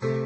Thank you.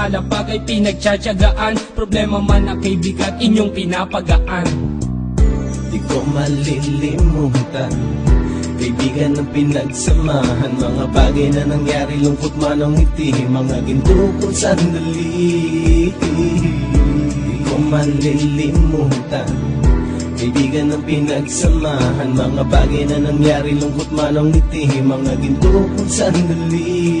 nakalapag ay pinagtsatsagaan. Problema man na kay bigat inyong pinapagaan. Di ko malilimutan Kaibigan ng pinagsamahan. Mga bagay na nangyari Lungkot man ang ngiti. Mga ginto kong sandali Di ko malilimutan. Kaibigan ng pinagsamahan. Mga bagay na nangyari Lungkot man ang ngiti. Mga ginto kong sandali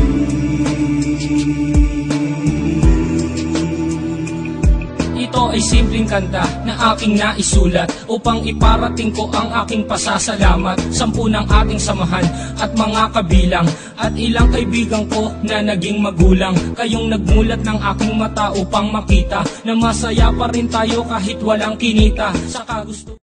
Ito ay simpleng kanta na aking naisulat Upang iparating ko ang aking pasasalamat. Sampu ng ating samahan at mga kabilang At ilang kaibigan ko na naging magulang. Kayong nagmulat ng aking mata upang makita Na masaya pa rin tayo kahit walang kinita. Sa kagusto